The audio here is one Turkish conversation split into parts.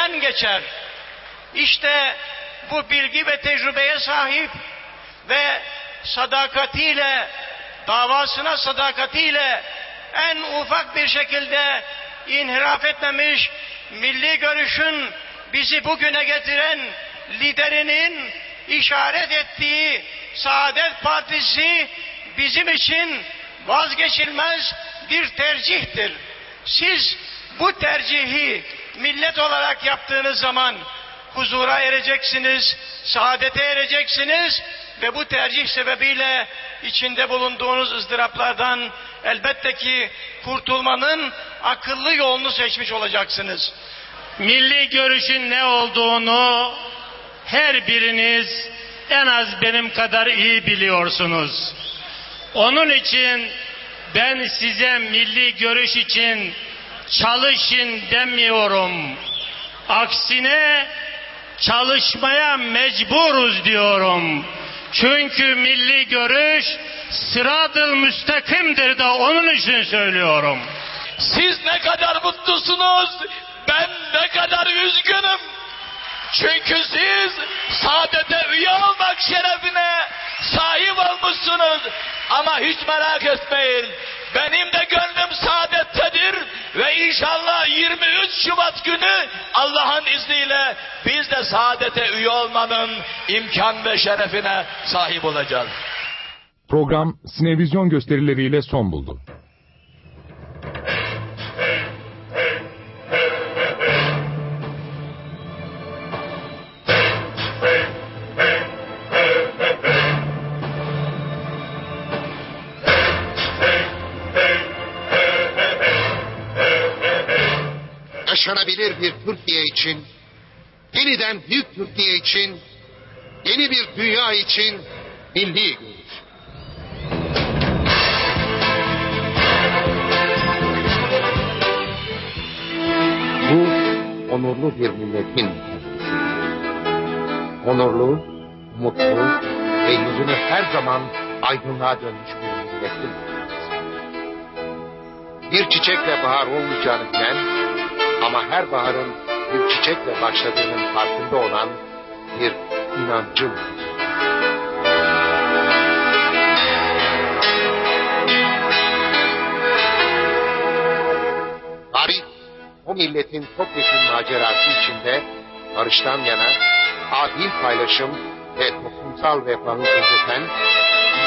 tecrübeden geçer. İşte bu bilgi ve tecrübeye sahip ve sadakatiyle, davasına sadakatiyle en ufak bir şekilde inhiraf etmemiş milli görüşün bizi bugüne getiren liderinin işaret ettiği Saadet Partisi bizim için vazgeçilmez bir tercihtir. Siz bu tercihi millet olarak yaptığınız zaman huzura ereceksiniz, saadete ereceksiniz ve bu tercih sebebiyle içinde bulunduğunuz ızdıraplardan elbette ki kurtulmanın akıllı yolunu seçmiş olacaksınız. Milli görüşün ne olduğunu her biriniz en az benim kadar iyi biliyorsunuz. Onun için ben size milli görüş için çalışın demiyorum. Aksine çalışmaya mecburuz diyorum. Çünkü milli görüş sıradıl müstakimdir de onun için söylüyorum. Siz ne kadar mutlusunuz, ben ne kadar üzgünüm. Çünkü siz saadete üye olmak şerefine sahip olmuşsunuz. Ama hiç merak etmeyin. Benim de gönlüm saadettedir ve inşallah 23 Şubat günü Allah'ın izniyle biz de saadete üye olmanın imkan ve şerefine sahip olacağız. Program sinevizyon gösterileriyle son buldu. Yaşanabilir bir Türkiye için, yeniden büyük Türkiye için, yeni bir dünya için milli görüş. Bu onurlu bir milletin onurlu, mutlu ve yüzünü her zaman aydınlığa dönmüş bir milletin bir çiçekle bahar olmayacağını bilen ama her baharın bir çiçekle başladığının farkında olan bir inancım. Tarih o milletin topyekun macerası içinde barıştan yana adil paylaşım ve toplumsal refahı gözeten,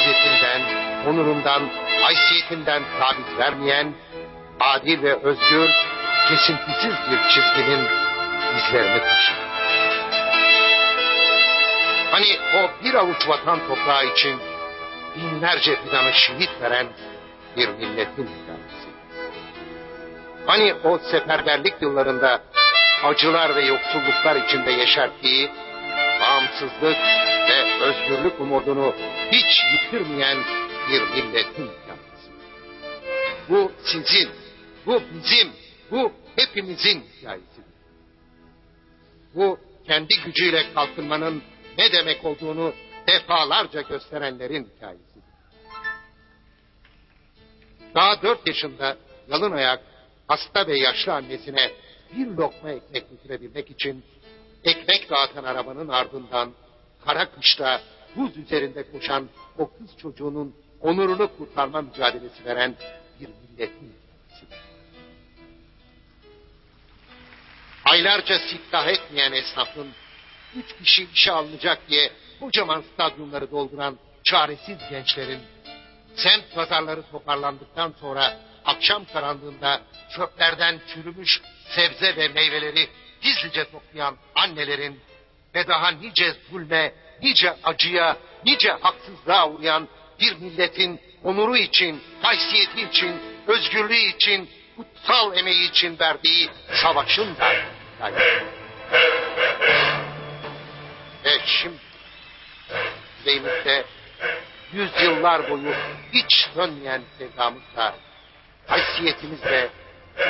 izzetinden, onurundan, haysiyetinden taviz vermeyen, adil ve özgür kesintisiz bir çizginin izlerini taşır. Hani o bir avuç vatan toprağı için binlerce fidanı şehit veren bir milletin hikayesi. Hani o seferberlik yıllarında acılar ve yoksulluklar içinde yeşerttiği bağımsızlık özgürlük umudunu hiç yitirmeyen bir milletin hikayesi. Bu sizin, bu bizim, bu hepimizin hikayesidir. Bu kendi gücüyle kalkınmanın ne demek olduğunu defalarca gösterenlerin hikayesidir. Daha dört yaşında yalın ayak hasta ve yaşlı annesine bir lokma ekmek götürebilmek için ekmek dağıtan arabanın ardından kara kışta buz üzerinde koşan o kız çocuğunun onurunu kurtarma mücadelesi veren bir milletin aylarca siftah etmeyen esnafın üç kişi işe alınacak diye kocaman stadyumları dolduran çaresiz gençlerin semt pazarları toparlandıktan sonra akşam karanlığında çöplerden çürümüş sebze ve meyveleri gizlice toplayan annelerin ve daha nice zulme, nice acıya, nice haksızlığa uğrayan bir milletin onuru için, haysiyeti için, özgürlüğü için, kutsal emeği için verdiği savaşın da hikayesi. Ve şimdi yüreğimizde yüzyıllar boyu hiç dönmeyen sevdamızla, haysiyetimizle,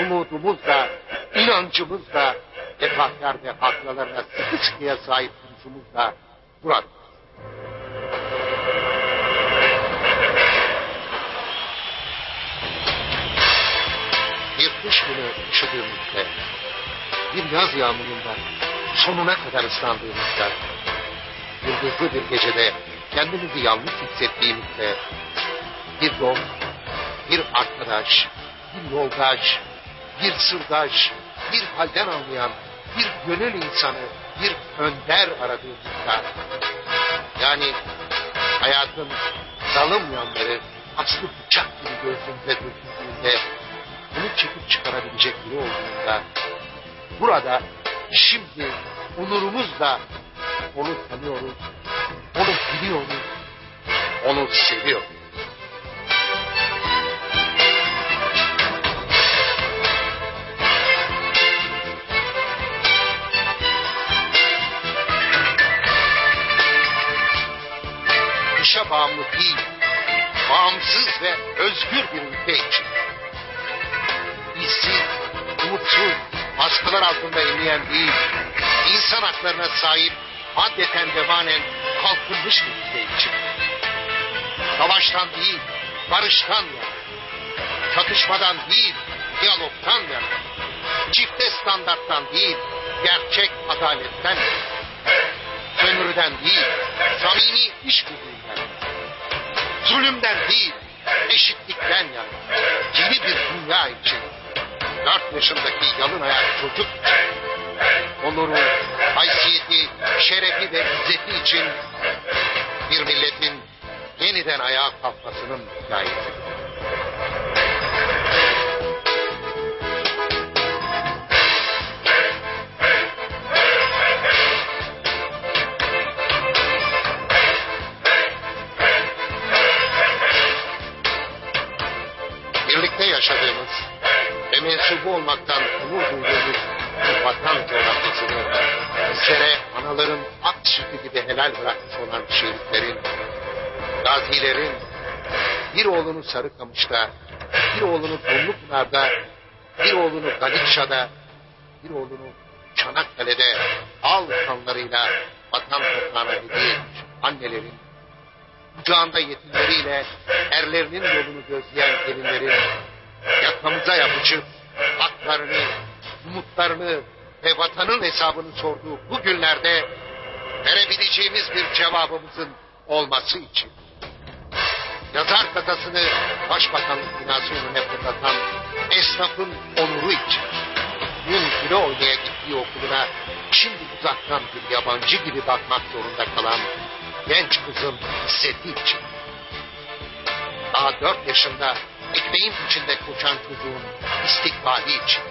umudumuzla, inancımızla, vefakar ve hatıralarına sıkı sıkıya sahip duruşumuzla burada. Bir kış günü üşüdüğümüzde bir yaz yağmurunda sonuna kadar ıslandığımızda, yıldızlı bir gecede kendimizi yalnız hissettiğimizde, bir dost, bir arkadaş, bir yoldaş, bir sırdaş, bir halden anlayan, bir gönül insanı, bir önder aradığımızda, yani hayatın zalim yanları aslı bıçak gibi göğsümüze döküldüğünde, bunu çekip çıkarabilecek biri olduğunda, burada şimdi onurumuzla onu tanıyoruz, onu biliyoruz, onu seviyoruz. Değil, bağımsız ve özgür bir ülke için. İşsiz, umutsuz, baskılar altında inleyen değil, insan haklarına sahip, maddeten ve manen kalkınmış bir ülke için. Savaştan değil, barıştan yana, çatışmadan değil, diyalogtan yana, çifte standarttan değil, gerçek adaletten yana sömürüden değil, samimi işbirliğinden, zulümden değil, eşitlikten yana, yeni bir dünya için, dört yaşındaki yalın ayak çocuk onuru, haysiyeti, şerefi ve izzeti için bir milletin yeniden ayağa kalkmasının hikayesi. Olmaktan onur duyduğumuz bu vatan coğrafyasını bizlere anaların ak sütü gibi helal bırakmış olan şehitlerin, gazilerin, bir oğlunu Sarıkamış'ta, bir oğlunu Dumlupınar'da, bir oğlunu Galikşa'da, bir oğlunu Çanakkale'de al kanlarıyla vatan toprağına hediye etmiş annelerin, kucağında yetimleriyle erlerinin yolunu gözleyen gelinlerin yakamıza yapışıp haklarını, umutlarını ve vatanın hesabını sorduğu bu günlerde verebileceğimiz bir cevabımızın olması için. Yazar kasasını başbakanlık binası önüne fırlatan esnafın onuru için. Dün güle oynaya gittiği okuluna şimdi uzaktan bir yabancı gibi bakmak zorunda kalan genç kızın hisseti için. Daha dört yaşında ekmeğin içinde koşan çocuğun istikbali için.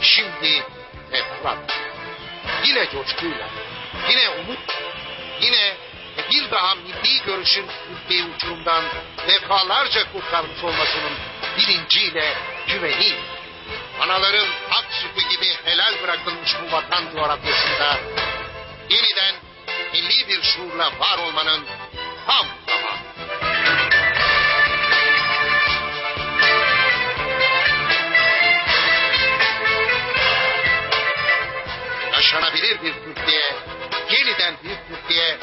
Şimdi Efrat. Yine coşkuyla, yine umut, yine bir daha milli görüşün ülkeyi uçurumdan defalarca kurtarmış olmasının bilinciyle, güveniyle anaların ak sütü gibi helal bırakılmış bu vatan coğrafyasında yeniden milli bir şuurla var olmanın tam zamanı. Yaşanabilir bir Türkiye, yeniden bir Türkiye,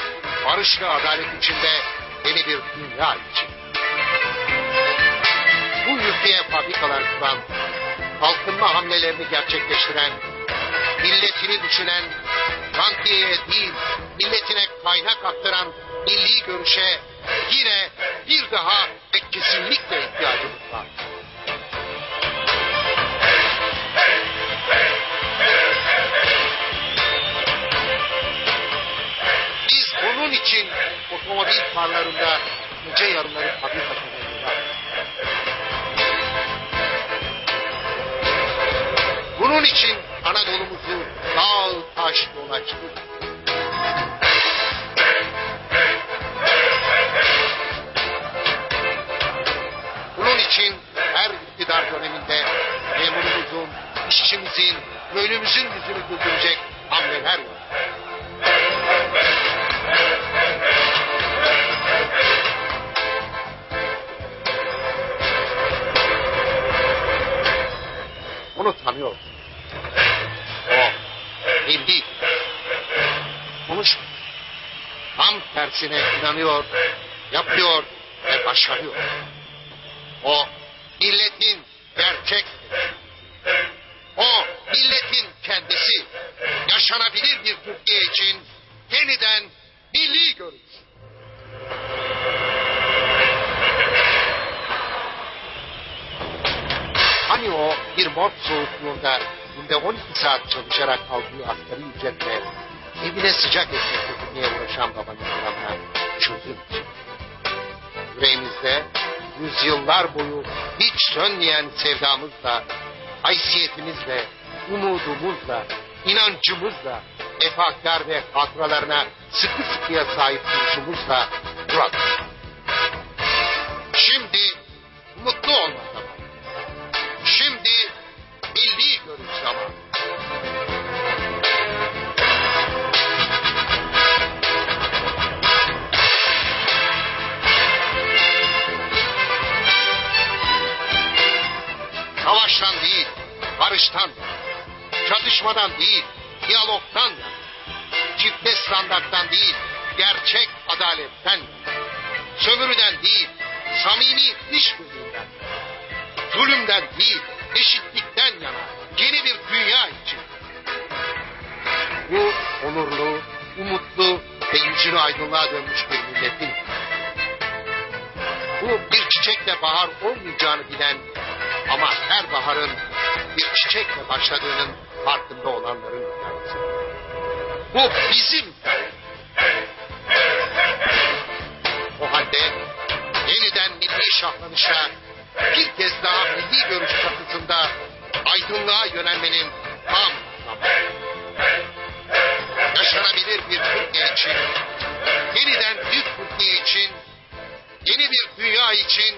barış ve adalet içinde yeni bir dünya için. Bu ülkeye fabrikalar kuran, kalkınma hamlelerini gerçekleştiren, milletini düşünen, rantiyeye değil, milletine kaynak aktaran milli görüşe yine bir daha ve kesinlikle ihtiyacımız var. Biz bunun için otomobil farlarında gece yarıları fabrika kullanıyorlar. Bunun için Anadolu'muzu dağ taş dolaştık. Bunun için her iktidar döneminde memurumuzun, işçimizin, köylümüzün yüzünü güldürecek hamleler var. Onu tanıyoruz. O milli. Konuşmuyor. Tam tersine inanıyor, yapıyor ve başarıyor. O milletin gerçek. O milletin kendisi. Yaşanabilir bir Türkiye için yeniden milli görüş. Hani o bir mort soğukluğunda günde 12 saat çalışarak aldığı asgari ücretle evine sıcak ekmek götürmeye uğraşan babanın dramına çözüm. Yüreğimizde yüzyıllar boyu hiç sönmeyen sevdamızla, haysiyetimizle, umudumuzla, inancımızla, efakar ve hatıralarına sıkı sıkıya sahip duruşumuzla duradık. Şimdi çifte standarttan değil, gerçek adaletten, sömürüden değil, samimi işbirliğinden, zulümden değil, eşitlikten yana yeni bir dünya için. Bu onurlu, umutlu ve yüzünü aydınlığa dönmüş bir milletin. Bu bir çiçekle bahar olmayacağını bilen ama her baharın bir çiçekle başladığının farkında olanların hikayesi. Bu bizim. O halde yeniden milli şahlanışa bir kez daha milli görüş çatısında aydınlığa yönelmenin tam zamanı. Yaşanabilir bir Türkiye için, yeniden büyük Türkiye için, yeni bir dünya için